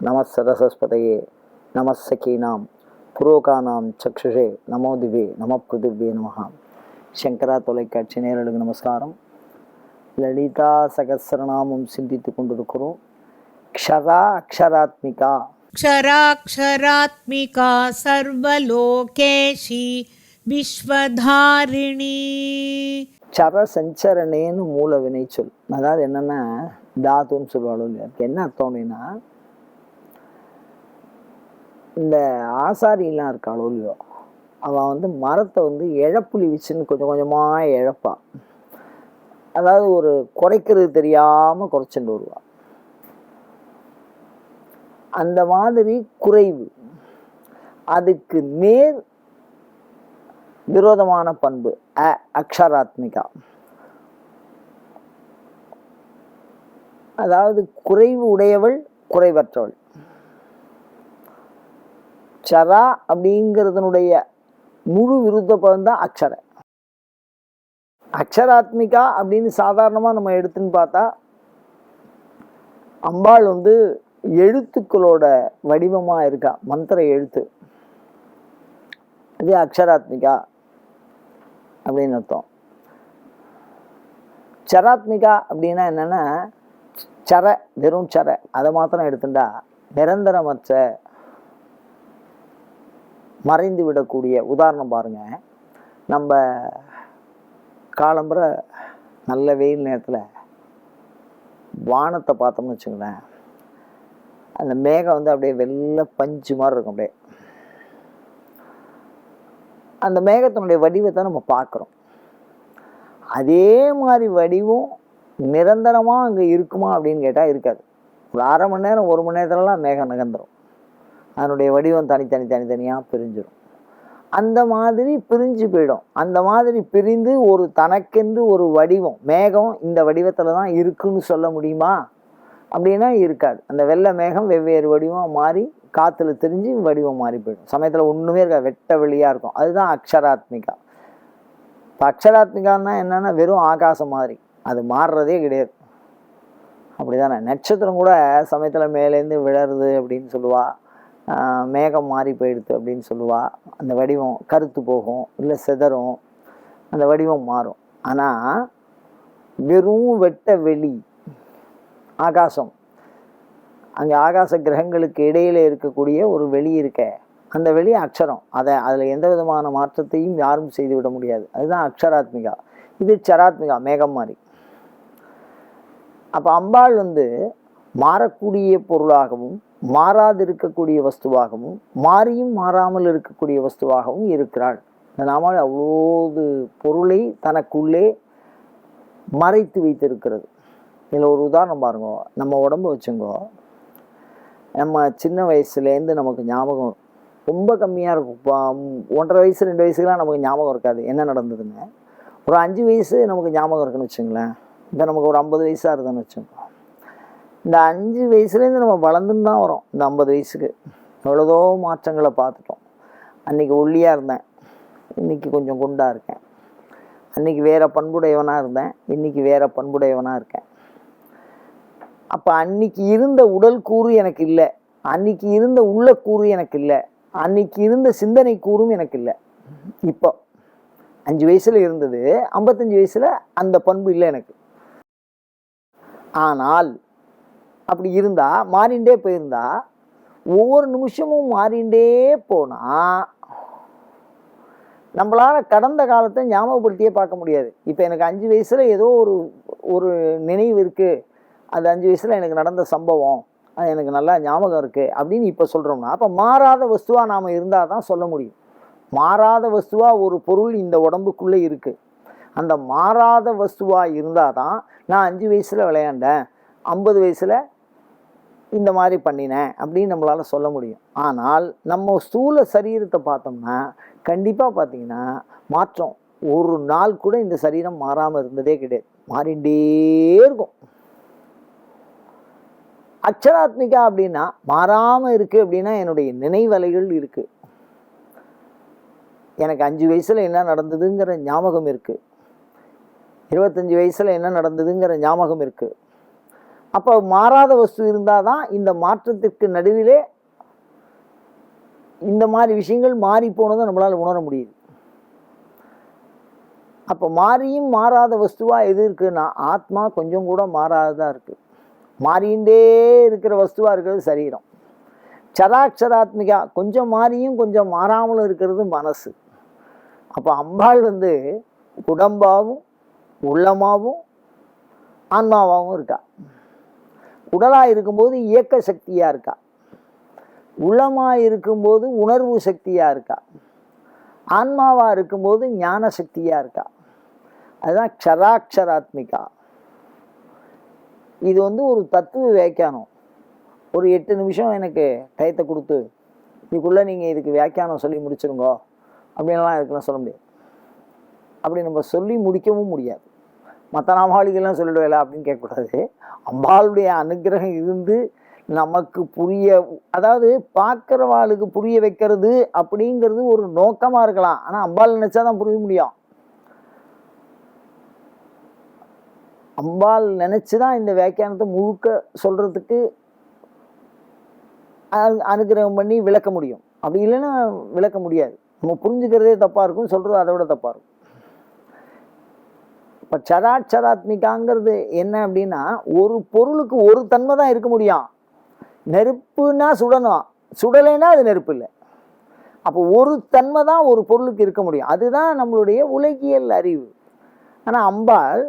நமசரசே நமசரசஸ்பதையே நமசகீனாம் புரோகானாம் சக்ஷுஷே நமோ திவே நம பிருதிவே நமஹா சங்கரா தொலைக்காட்சி நேரலுக்கு நமஸ்காரம் லலிதா சகசிரநாமம் சிந்தித்து கொண்டிருக்கிறோம் க்ஷரா அக்ஷராத்மிகா क्षराक्षरात्मिका सर्वलोकेशी विश्वधारिणी சர சஞ்சரணேன்னு மூல வினைச்சொல் அதாவது என்னன்னா தாத்துன்னு சொல்லுவாளோ இல்லையா அதுக்கு என்ன அர்த்தம் அப்படின்னா இந்த ஆசாரியெலாம் இருக்காளோ இல்லையோ அவள் வந்து மரத்தை வந்து இழப்புலி வச்சுன்னு கொஞ்சம் கொஞ்சமாக இழப்பா. அதாவது ஒரு குறைக்கிறது தெரியாமல் குறைச்சிட்டு வருவாள் அந்த மாதிரி குறைவு அதுக்கு நேர் விரோதமான பண்பு அ அக்ஷராத்மிகா. அதாவது குறைவு உடையவள் குறைவற்றவள். சரா அப்படிங்கிறதுனுடைய முழு விருத்த பதம் தான் அக்ஷர. அக்ஷராத்மிகா அப்படின்னு சாதாரணமாக நம்ம எடுத்துன்னு பார்த்தா அம்பாள் வந்து எழுத்துக்களோட வடிவமாக இருக்கா? மந்திர எழுத்து. அதே அக்ஷராத்மிகா அப்படின்னு அர்த்தம். சராத்மிகா அப்படின்னா என்னன்னா சர வெறும் சர. அதை மாத்திரம் எடுத்துட்டா நிரந்தரமற்ற மறைந்து விடக்கூடிய உதாரணம் பாருங்கள் நம்ம காலம்புற நல்ல வெயில் நேரத்தில் வானத்தை பார்த்தோம்னு வச்சுங்களேன் அந்த மேகம் வந்து அப்படியே வெள்ளை பஞ்சு மாதிரி இருக்கும் அப்படியே. அந்த மேகத்தினுடைய வடிவத்தை நம்ம பார்க்குறோம். அதே மாதிரி வடிவம் நிரந்தரமாக அங்கே இருக்குமா அப்படின்னு கேட்டால் இருக்காது. ஒரு அரை மணி நேரம் ஒரு மணி நேரத்துலலாம் மேகம் நகர்ந்துடும் அதனுடைய வடிவம் தனித்தனி தனித்தனியாக பிரிஞ்சிடும் அந்த மாதிரி பிரிஞ்சு போயிடும். அந்த மாதிரி பிரிந்து ஒரு தனக்கென்று ஒரு வடிவம் மேகம் இந்த வடிவத்தில் தான் இருக்குன்னு சொல்ல முடியுமா? அப்படின்னா இருக்காது. அந்த வெள்ளை மேகம் வெவ்வேறு வடிவம் மாறி காற்றுல தெரிஞ்சு வடிவம் மாறி போயிடும். சமயத்தில் ஒன்றுமே இருக்காது. வெட்ட வெளியாக இருக்கும். அதுதான் அக்ஷராத்மிகா. இப்போ அக்ஷராத்மிகான்னா என்னன்னா வெறும் ஆகாசம் மாதிரி. அது மாறுறதே கிடையாது. அப்படிதானே? நட்சத்திரம் கூட சமயத்தில் மேலேருந்து விழருது அப்படின்னு சொல்லுவாள் மேகம் மாறி போயிடுது அப்படின்னு சொல்லுவா. அந்த வடிவம் கருத்து போகும் இல்லை சிதறும் அந்த வடிவம் மாறும். ஆனால் வெறும் வெட்ட வெளி ஆகாசம். அங்கே ஆகாச கிரகங்களுக்கு இடையில இருக்கக்கூடிய ஒரு வெளி இருக்க அந்த வெளி அக்ஷரம். அதை அதில் எந்த விதமான மாற்றத்தையும் யாரும் செய்து விட முடியாது. அதுதான் அக்ஷராத்மிகா. இது சராத்மிகா மேகம் மாதிரி அப்போ அம்பாள் வந்து மாறக்கூடிய பொருளாகவும் மாறாதிருக்கக்கூடிய வஸ்துவாகவும் மாறியும் மாறாமல் இருக்கக்கூடிய வஸ்துவாகவும் இருக்கிறாள். இந்த நாமால் அவ்வளோது பொருளை தனக்குள்ளே மறைத்து வைத்திருக்கிறது. இதில் ஒரு உதாரணம் பாருங்க. நம்ம உடம்பு வச்சுங்கோ. நம்ம சின்ன வயசுலேருந்து நமக்கு ஞாபகம் ரொம்ப கம்மியாக இருக்கும். ஒன்றரை வயசு ரெண்டு வயசுக்கெலாம் நமக்கு ஞாபகம் இருக்காது. என்ன நடந்ததுன்னு. ஒரு அஞ்சு வயசு நமக்கு ஞாபகம் இருக்குன்னு வச்சுங்களேன். இப்போ நமக்கு ஒரு ஐம்பது வயசாக இருக்குதுன்னு வச்சுக்கோங்க இந்த அஞ்சு வயசுலேருந்து நம்ம வளர்ந்துன்னு தான் வரோம். இந்த ஐம்பது வயசுக்கு. எவ்வளோதோ மாற்றங்களை பார்த்துட்டோம். அன்றைக்கி ஒல்லியாக இருந்தேன். இன்றைக்கி கொஞ்சம் குண்டாக இருக்கேன். அன்றைக்கி வேறு பண்புடையவனாக இருந்தேன். இன்றைக்கி வேறு பண்புடையவனாக இருக்கேன். அப்போ அன்னைக்கு இருந்த உடல் கூறு எனக்கு இல்லை. அன்னைக்கு இருந்த உள்ள கூறு எனக்கு இல்லை. அன்னைக்கு இருந்த சிந்தனை கூறும் எனக்கு இல்லை. இப்போ அஞ்சு வயசில் இருந்தது. ஐம்பத்தஞ்சு வயசில் அந்த பண்பு இல்லை எனக்கு. ஆனால் அப்படி இருந்தா மாறிண்டே போயிருந்தா ஒவ்வொரு நிமிஷமும் மாறிண்டே போனா நம்மளால கடந்த காலத்தை ஞாபகப்படுத்தியே பார்க்க முடியாது. இப்போ எனக்கு அஞ்சு வயசுல ஏதோ ஒரு ஒரு நினைவு இருக்கு. அந்த அஞ்சு வயசுல எனக்கு நடந்த சம்பவம் அது எனக்கு நல்லா ஞாபகம் இருக்கு அப்படின்னு இப்போ சொல்றோம்னா அப்போ மாறாத வஸ்துவா நாம இருந்தால் தான் சொல்ல முடியும். மாறாத வஸ்துவா ஒரு பொருள் இந்த உடம்புக்குள்ளே இருக்கு. அந்த மாறாத வஸ்துவா இருந்தால் தான் நான் அஞ்சு வயசுல விளையாண்டேன் ஐம்பது வயசுல இந்த மாதிரி பண்ணினேன் அப்படின்னு நம்மளால் சொல்ல முடியும். ஆனால் நம்ம ஸ்தூல சரீரத்தை பார்த்தோம்னா கண்டிப்பாக பார்த்தீங்கன்னா மாற்றம். ஒரு நாள் கூட இந்த சரீரம் மாறாமல் இருந்ததே கிடையாது. மாறிண்டே இருக்கும். அக்ஷராத்மிகா அப்படின்னா மாறாமல் இருக்குது அப்படின்னா என்னுடைய நினைவலைகள் இருக்குது எனக்கு அஞ்சு வயசில் என்ன நடந்ததுங்கிற ஞாபகம் இருக்குது இருபத்தஞ்சி வயசில் என்ன நடந்ததுங்கிற ஞாபகம் இருக்குது அப்போ மாறாத வஸ்து இருந்தால் தான் இந்த மாற்றத்திற்கு நடுவிலே இந்த மாதிரி விஷயங்கள் மாறி போனதை நம்மளால் உணர முடியுது. அப்போ மாறியும் மாறாத வஸ்துவாக எது இருக்குன்னா ஆத்மா கொஞ்சம் கூட மாறாததாக இருக்குது மாறிண்டே இருக்கிற வஸ்துவாக இருக்கிறது சரீரம். சராட்சராத்மிகா கொஞ்சம் மாறியும் கொஞ்சம் மாறாமலும் இருக்கிறது மனசு. அப்போ அம்பாள் வந்து உடம்பாகவும் உள்ளமாகவும் ஆன்மாவாகவும் இருக்கா. உடலாக இருக்கும்போது இயக்க சக்தியாக இருக்கா? உள்ளமாக இருக்கும்போது உணர்வு சக்தியாக இருக்கா? ஆன்மாவாக இருக்கும்போது ஞான சக்தியாக இருக்கா? அதுதான் க்ஷராட்சராத்மிகா இது வந்து ஒரு தத்துவ வியாக்கியானம். ஒரு எட்டு நிமிஷம் எனக்கு டயத்தை கொடுத்து இதுக்குள்ளே நீங்கள் இதுக்கு வியாக்கியானம் சொல்லி முடிச்சிருங்கோ. அப்படின்லாம் இதுக்கெல்லாம் சொல்ல முடியாது. அப்படி நம்ம சொல்லி முடிக்கவும் முடியாது. மற்ற நாமாளிகள்லாம் சொல்லிடுவேல அப்படின்னு கேட்கக்கூடாது. அம்பாளுடைய அனுகிரகம் இருந்து நமக்கு புரிய அதாவது பார்க்குறவாளுக்கு புரிய வைக்கிறது அப்படிங்கிறது ஒரு நோக்கமாக இருக்கலாம். ஆனால் அம்பாள் நினச்சா தான் புரிய முடியும். அம்பாள் நினச்சி தான் இந்த வியாக்கியானத்தை முழுக்க சொல்கிறதுக்கு அனுகிரகம் பண்ணி விளக்க முடியும். அப்படி இல்லைன்னா விளக்க முடியாது. நம்ம புரிஞ்சுக்கிறதே தப்பாக இருக்கும் சொல்கிறது அதை விட தப்பாக இருக்கும். இப்போ சராட்சராத்மிகாங்கிறது என்ன அப்படின்னா ஒரு பொருளுக்கு ஒரு தன்மை தான் இருக்க முடியும். நெருப்புனா சுடணும். சுடலைன்னா அது நெருப்பு இல்லை. அப்போ ஒரு தன்மை தான் ஒரு பொருளுக்கு இருக்க முடியும். அதுதான் நம்மளுடைய உலகியல் அறிவு. ஆனால் அம்பாள்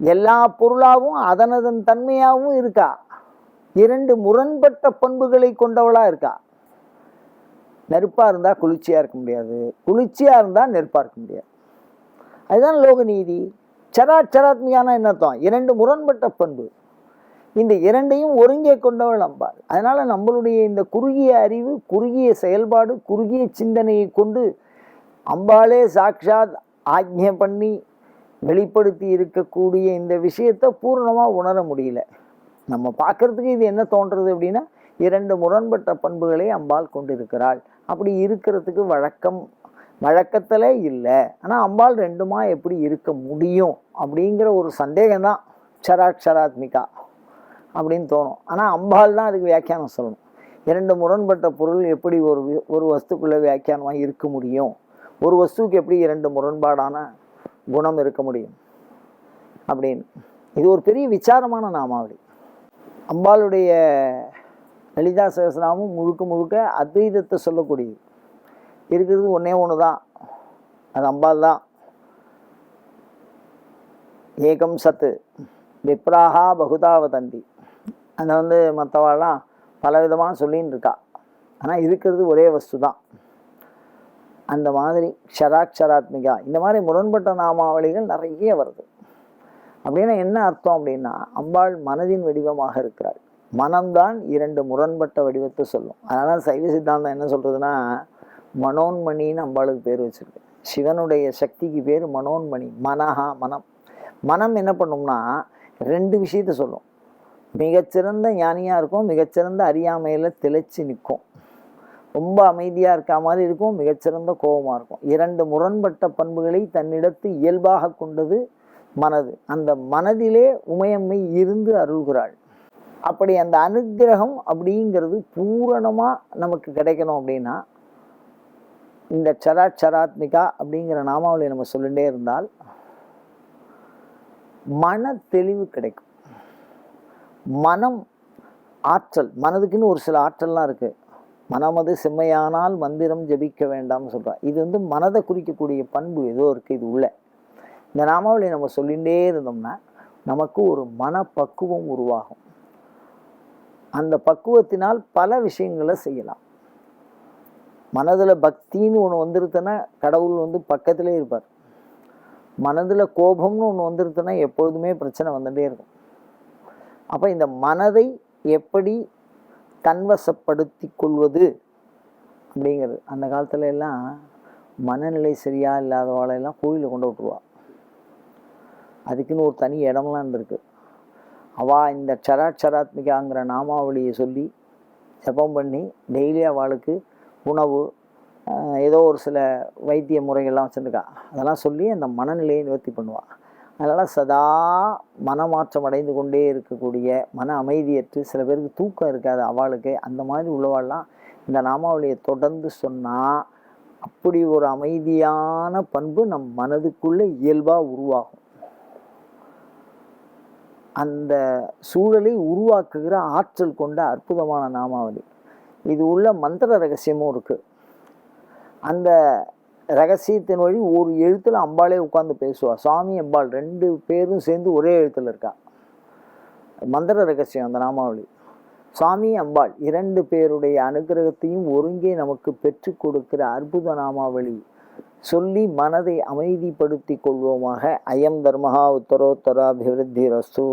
எல்லா பொருளாகவும் அதனதன் தன்மையாகவும் இருக்கா? இரண்டு முரண்பட்ட பண்புகளை கொண்டவளாக இருக்கா? நெருப்பாக இருந்தால் குளிர்ச்சியாக இருக்க முடியாது. குளிர்ச்சியாக இருந்தால் நெருப்பாக இருக்க முடியாது. அதுதான் லோக சராட்சராத்மியான என்ன அர்த்தம்? இரண்டு முரண்பட்ட பண்பு. இந்த இரண்டையும் ஒருங்கே கொண்டவள் அம்பாள் அதனால் நம்மளுடைய இந்த குறுகிய அறிவு குறுகிய செயல்பாடு குறுகிய சிந்தனையை கொண்டு அம்பாளே சாக்ஷாத் ஆக்ஞம் பண்ணி வெளிப்படுத்தி இருக்கக்கூடிய இந்த விஷயத்தை பூர்ணமாக உணர முடியல. நம்ம பார்க்குறதுக்கு இது என்ன தோன்றுறது அப்படின்னா இரண்டு முரண்பட்ட பண்புகளை அம்பாள் கொண்டிருக்கிறாள். அப்படி இருக்கிறதுக்கு வழக்கம் வழக்கத்தில் இல்லை. ஆனால் அம்பாள் ரெண்டுமா எப்படி இருக்க முடியும் அப்படிங்கிற ஒரு சந்தேகம்தான் சராட்சராத்மிகா அப்படின்னு தோணும். ஆனால் அம்பாள் தான் அதுக்கு வியாக்கியானம் சொல்லணும். இரண்டு முரண்பட்ட பொருள் எப்படி ஒரு ஒரு வஸ்துக்குள்ளே வியாக்கியானமாக இருக்க முடியும்? ஒரு வஸ்துவுக்கு எப்படி இரண்டு முரண்பாடான குணம் இருக்க முடியும்? அப்படின்னு. இது ஒரு பெரிய விசாரமான நாமாவளி அம்பாளுடைய லலிதா சகசநாமம் முழுக்க முழுக்க அத்வைதத்தை சொல்லக்கூடியது. இருக்கிறது ஒன்றே ஒன்று தான். அது அம்பாள் தான். ஏகம் சத்து. விப்ராகா பகுதாவ தந்தி அதை வந்து மற்றவாள்லாம் பலவிதமாக சொல்லின்னு இருக்கா. ஆனால் இருக்கிறது ஒரே வஸ்து தான். அந்த மாதிரி க்ஷராட்சராத்மிகா இந்த மாதிரி முரண்பட்ட நாமாவளிகள் நிறைய வருது. அப்படின்னா என்ன அர்த்தம் அப்படின்னா அம்பாள் மனதின் வடிவமாக இருக்கிறாள். மனம்தான் இரண்டு முரண்பட்ட வடிவத்தை சொல்லும். அதனால் சைவ சித்தாந்தம் என்ன சொல்கிறதுனா மனோன்மணின்னு அம்பாளுக்கு பேர் வச்சுருக்கு. சிவனுடைய சக்திக்கு பேர் மனோன்மணி மனஹா மனம். மனம் என்ன பண்ணும்னா ரெண்டு விஷயத்த சொல்லும். மிகச்சிறந்த ஞானியாக இருக்கும் மிகச்சிறந்த அறியாமையில் திளைச்சி நிற்கும். ரொம்ப அமைதியாக இருக்க மாதிரி இருக்கும் மிகச்சிறந்த கோபமாக இருக்கும். இரண்டு முரண்பட்ட பண்புகளை தன்னிடத்து இயல்பாக கொண்டது மனது. அந்த மனதிலே உமையம்மை இருந்து அருள்கிறாள். அப்படி அந்த அனுக்கிரகம் அப்படிங்கிறது பூரணமாக நமக்கு கிடைக்கணும் அப்படின்னா இந்த சராட்சராத்மிகா அப்படிங்கிற நாமாவளி நம்ம சொல்லிகிட்டே இருந்தால் மன தெளிவு கிடைக்கும். மனம் ஆற்றல் மனதுக்குன்னு ஒரு சில ஆற்றல்லாம் இருக்குது மனமது செம்மையானால் மந்திரம் ஜபிக்க வேண்டாம்னு சொல்கிறான் இது வந்து மனதை குறிக்கக்கூடிய பண்பு ஏதோ இருக்குது இது உள்ள. இந்த நாமாவளி நம்ம சொல்லிகிட்டே இருந்தோம்னா நமக்கு ஒரு மனப்பக்குவம் உருவாகும். அந்த பக்குவத்தினால் பல விஷயங்களை செய்யலாம். மனதில் பக்தின்னு ஒன்று வந்துருத்துன்னா கடவுள் வந்து பக்கத்திலே இருப்பார். மனதில் கோபம்னு ஒன்று வந்துருத்துன்னா எப்பொழுதுமே பிரச்சனை வந்துகிட்டே இருக்கும். அப்போ இந்த மனதை எப்படி தன்வசப்படுத்தி கொள்வது அப்படிங்கிறது. அந்த காலத்துல எல்லாம் மனநிலை சரியா இல்லாதவாளெல்லாம் கோயிலில் கொண்டு விட்டுருவா. அதுக்குன்னு ஒரு தனி இடம்லாம் இருந்திருக்கு. அவள் இந்த சராட்சராத்மிகாங்கிற நாமாவளியை சொல்லி ஜபம் பண்ணி டெய்லி அவளுக்கு உணவு ஏதோ ஒரு சில வைத்திய முறைகள்லாம் வச்சுருக்கா அதெல்லாம் சொல்லி அந்த மனநிலையை நிவர்த்தி பண்ணுவாள் அதனால் சதா மனமாற்றம் அடைந்து கொண்டே இருக்கக்கூடிய மன அமைதியற்று சில பேருக்கு தூக்கம் இருக்காது அவளுக்கு. அந்த மாதிரி உள்ளவாள்லாம் இந்த நாமாவளியை தொடர்ந்து சொன்னால் அப்படி ஒரு அமைதியான பண்பு நம் மனதுக்குள்ளே இயல்பாக உருவாகும். அந்த சூழலை உருவாக்குகிற ஆற்றல் கொண்ட அற்புதமான நாமாவளி. இது உள்ள மந்திர ரகசியமும் இருக்குது அந்த ரகசியத்தின் வழி ஒரு எழுத்தில் அம்பாளே உட்காந்து பேசுவாள் சுவாமி அம்பாள் ரெண்டு பேரும் சேர்ந்து ஒரே எழுத்தில் இருக்கா. மந்திர ரகசியம் அந்த நாமாவளி. சுவாமி அம்பாள் இரண்டு பேருடைய அனுகிரகத்தையும் ஒருங்கே நமக்கு பெற்று கொடுக்கிற அற்புத நாமாவளி. சொல்லி மனதை அமைதிப்படுத்தி கொள்வோமாக. அயம் தர்மஹா உத்தரோத்தராபிவிருத்தி ரஸ்து